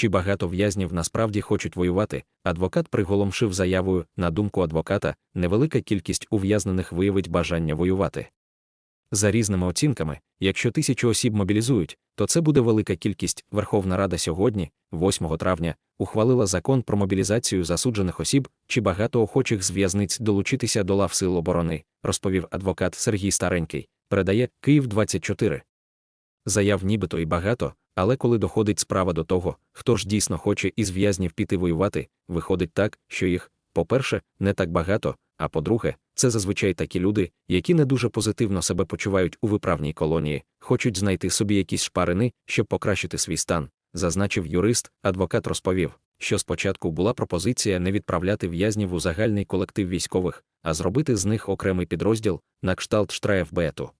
чи багато в'язнів насправді хочуть воювати, адвокат приголомшив заявою, на думку адвоката, невелика кількість ув'язнених виявить бажання воювати. За різними оцінками, якщо тисячу осіб мобілізують, то це буде велика кількість. Верховна Рада сьогодні, 8 травня, ухвалила закон про мобілізацію засуджених осіб, чи багато охочих з в'язниць долучитися до лав сил оборони, розповів адвокат Сергій Старенький, передає Київ 24. Заяв нібито і багато, але коли доходить справа до того, хто ж дійсно хоче із в'язнів піти воювати, виходить так, що їх, по-перше, не так багато, а по-друге, це зазвичай такі люди, які не дуже позитивно себе почувають у виправній колонії, хочуть знайти собі якісь шпарини, щоб покращити свій стан, зазначив юрист, адвокат розповів, що спочатку була пропозиція не відправляти в'язнів у загальний колектив військових, а зробити з них окремий підрозділ на кшталт штрафбету.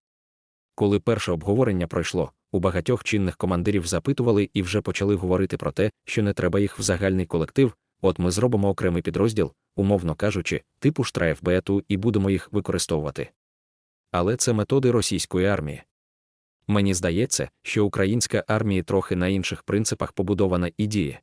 Коли перше обговорення пройшло, у багатьох чинних командирів запитували і вже почали говорити про те, що не треба їх в загальний колектив, от ми зробимо окремий підрозділ, умовно кажучи, типу штрафбету і будемо їх використовувати. Але це методи російської армії. Мені здається, що українська армія трохи на інших принципах побудована і діє.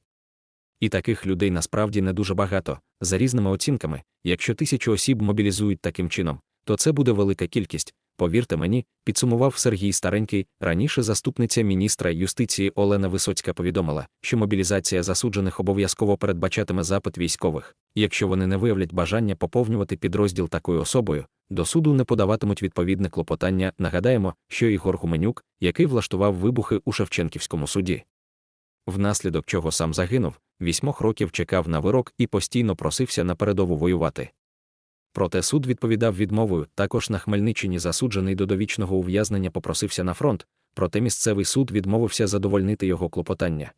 І таких людей насправді не дуже багато. За різними оцінками, якщо тисячу осіб мобілізують таким чином, то це буде велика кількість. Повірте мені, підсумував Сергій Старенький. Раніше заступниця міністра юстиції Олена Висоцька повідомила, що мобілізація засуджених обов'язково передбачатиме запит військових. Якщо вони не виявлять бажання поповнювати підрозділ такою особою, до суду не подаватимуть відповідне клопотання. Нагадаємо, що Ігор Гуменюк, який влаштував вибухи у Шевченківському суді, внаслідок чого сам загинув, вісьмох років чекав на вирок і постійно просився на передову воювати. Проте суд відповідав відмовою. Також на Хмельниччині засуджений до довічного ув'язнення попросився на фронт, проте місцевий суд відмовився задовольнити його клопотання.